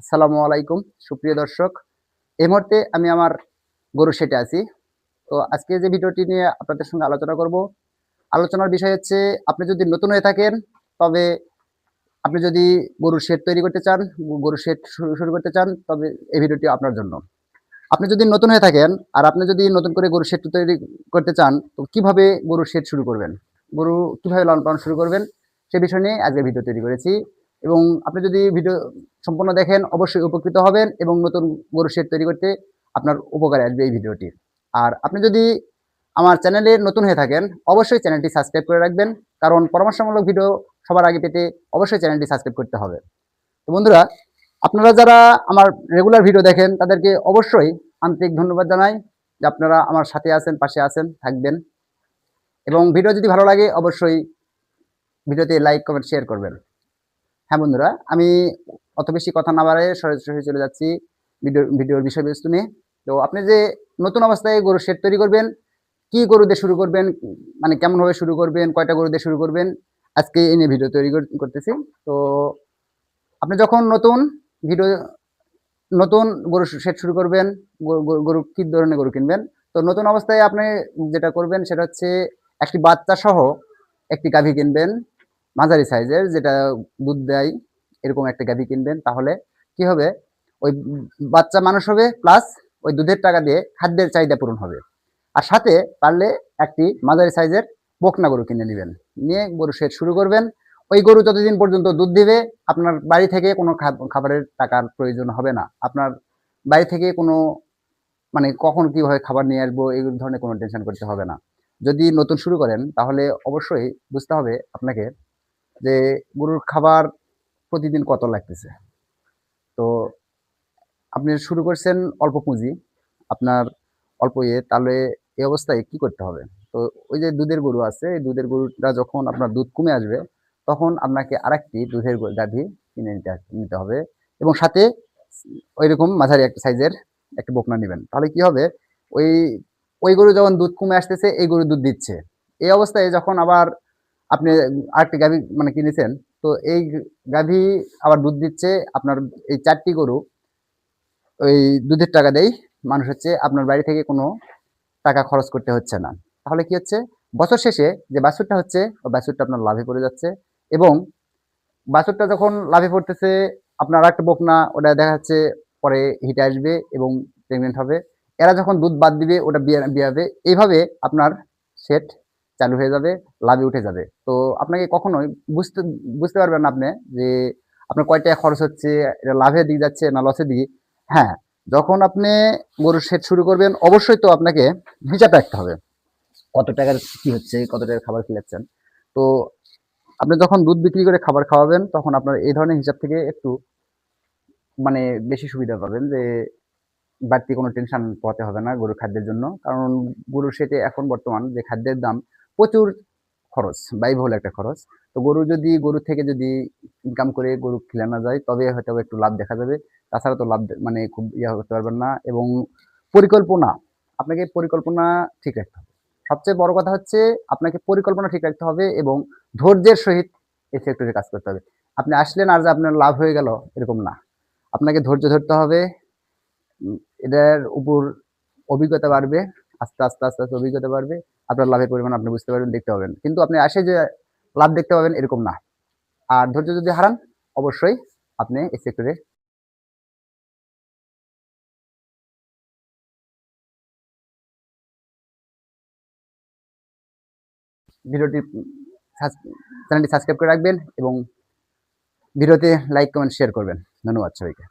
আসসালামু আলাইকুম, সুপ্রিয় দর্শক। এই মুহূর্তে আমি আমার গরু সেটে আছি। তো আজকে যে ভিডিওটি নিয়ে আপনাদের সঙ্গে আলোচনা করব, আলোচনার বিষয় হচ্ছে, আপনি যদি নতুন হয়ে থাকেন, তবে আপনি যদি গরুর শেড তৈরি করতে চান, গরুর শেড শুরু করতে চান, তবে এই ভিডিওটি আপনার জন্য। আপনি যদি নতুন হয়ে থাকেন, আর আপনি যদি নতুন করে গরুর শেড তৈরি করতে চান, তো কীভাবে গরুর শেড শুরু করবেন? গরু কীভাবে লালন পালন শুরু করবেন? সে বিষয় নিয়ে আজকে ভিডিও তৈরি করেছি। এবং আপনি যদি ভিডিও সম্পূর্ণ দেখেন, অবশ্যই উপকৃত হবেন এবং নতুন গরু শেড তৈরি করতে আপনার উপকারে আসবে এই ভিডিওটি আর আপনি যদি আমার চ্যানেলে নতুন হয়ে থাকেন, অবশ্যই চ্যানেলটি সাবস্ক্রাইব করে রাখবেন, কারণ পরামর্শমূলক ভিডিও সবার আগে পেতে অবশ্যই চ্যানেলটি সাবস্ক্রাইব করতে হবে। তো বন্ধুরা, আপনারা যারা আমার রেগুলার ভিডিও দেখেন, তাদেরকে অবশ্যই আন্তরিক ধন্যবাদ জানাই যে আপনারা আমার সাথে আছেন, পাশে আছেন, থাকবেন। এবং ভিডিও যদি ভালো লাগে, অবশ্যই ভিডিওতে লাইক, কমেন্ট, শেয়ার করবেন। হ্যাঁ বন্ধুরা, আমি অত বেশি কথা না বাড়ায় সরাসরি চলে যাচ্ছি ভিডিও, ভিডিওর বিষয়বস্তু নিয়ে। তো আপনি যে নতুন অবস্থায় গরু শেড তৈরি করবেন, কি গরু দিয়ে শুরু করবেন মানে কেমনভাবে শুরু করবেন, কয়টা গরু দিয়ে শুরু করবেন, আজকে এই নিয়ে ভিডিও তৈরি করতেছি। তো আপনি যখন নতুন ভিডিও, নতুন গরু শেড শুরু করবেন গরু- কি ধরনের গরু কিনবেন, তো নতুন অবস্থায় আপনি যেটা করবেন সেটা হচ্ছে একটি বাচ্চা সহ একটি গাভী কিনবেন। মাঝারি সাইজের যেটা দুধ দেয়, এরকম একটা গাভী কিনবেন, তাহলে কি হবে? ওই বাচ্চা মানুষ হবে প্লাস ওই দুধের টাকা দিয়ে খাদ্যের চাহিদা পূরণ হবে। আর সাথে পারলে একটি মাঝারি সাইজের বকনা গরু কিনে নেবেন। নিয়ে গরু শেড শুরু করবেন। ওই গরু যতদিন পর্যন্ত দুধ দিবে, আপনার বাড়ি থেকে কোনো খাব- খাবারের টাকার প্রয়োজন হবে না। আপনার বাড়ি থেকে কোনো মানে কখন কীভাবে খাবার নিয়ে আসব, এই ধরনের কোনো টেনশন করতে হবে না। যদি নতুন শুরু করেন, তাহলে অবশ্যই বুঝতে হবে আপনাকে যে গরুর খাবার প্রতিদিন কত লাগতেছে? তো আপনি শুরু করছেন অল্প পুঁজি, আপনার অল্প ইয়ে তাহলে এই অবস্থায় কি করতে হবে? তো ওই যে দুধের গরু আছে, এই দুধের গরুটা যখন আপনার দুধ কমে আসবে, তখন আপনাকে আরেকটি দুধের গাভী কিনে নিতে নিতে হবে এবং সাথে ওই রকম মাঝারি একটা সাইজের একটা বকনা নেবেন। তাহলে কি হবে? ওই ওই গরু যখন দুধ কমে আসতেছে, এই গরু দুধ দিচ্ছে। এই অবস্থায় যখন আবার আপনি আরেকটি গাভী মানে কিনেছেন, তো এই গাভী আবার দুধ দিচ্ছে আপনার এই চারটি গরু, ওই দুধের টাকা দেই, মানুষ হচ্ছে আপনার বাড়ি থেকে কোনো টাকা খরচ করতে হচ্ছে না। তাহলে কি হচ্ছে? বছর শেষে যে বাছুরটা হচ্ছে ওই বাছুরটা আপনার লাভে পড়ে যাচ্ছে এবং বাছুরটা যখন লাভে পড়তেছে, আপনার একটা বকনা, ওটা দেখা যাচ্ছে পরে হিটে আসবে এবং প্রেগনেন্ট হবে। এরা যখন দুধ বাদ দিবে, ওটা বিয়ে, বিয়াবে। এইভাবে আপনার সেট চালু হয়ে যাবে, লাভে উঠে যাবে। তো আপনাকে কখনোই বুঝতে বুঝতে পারবেন আপনি যে আপনার কয় খরচ হচ্ছে, এটা লাভের দিকে যাচ্ছে না লসের দিকে। হ্যাঁ যখন আপনি গরুর সেট শুরু করবেন, অবশ্যই তো আপনাকে হিসাব রাখতে হবে। কত টাকার কি হচ্ছে, কত টাকার খাবার খেলাচ্ছেন। তো আপনি যখন দুধ বিক্রি করে খাবার খাওয়াবেন, তখন আপনার এই ধরনের হিসাব থেকে একটু মানে বেশি সুবিধা পাবেন যে বাড়তি কোনো টেনশন পোহাতে হবে না গরুর খাদ্যের জন্য। কারণ গরুর সেটে এখন বর্তমান যে খাদ্যের দাম প্রচুর খরচ, ব্যয়বহুল একটা খরচ। তো গরু যদি, গরু থেকে যদি ইনকাম করে গরু খিলানো যায়, তবে হয়তো একটু লাভ দেখা যাবে। তাছাড়া তো লাভ মানে খুব ইয়া করতে পারবেন না এবং পরিকল্পনা, আপনাকে পরিকল্পনা ঠিক রাখতে হবে। সবচেয়ে বড় কথা হচ্ছে, আপনাকে পরিকল্পনা ঠিক রাখতে হবে এবং ধৈর্যের সহিত এই সেক্টরে কাজ করতে হবে। আপনি আসলেন আর যে আপনার লাভ হয়ে গেল, এরকম না। আপনাকে ধৈর্য ধরতে হবে। এটার উপর অভিজ্ঞতা বাড়বে, আস্তে আস্তে আস্তে আস্তে অভিজ্ঞতা বাড়বে। আপনার লাভের পরিমাণ আপনি বুঝতে পারবেন, দেখতে পাবেন। কিন্তু আপনি আসে যে লাভ দেখতে পাবেন, এরকম না। আর ধৈর্য যদি হারান, অবশ্যই আপনি এই সেক্টরে ভিডিওটি চ্যানেলটি সাবস্ক্রাইব করে রাখবেন এবং ভিডিওতে লাইক কমেন্ট শেয়ার করবেন। ধন্যবাদ সবাইকে।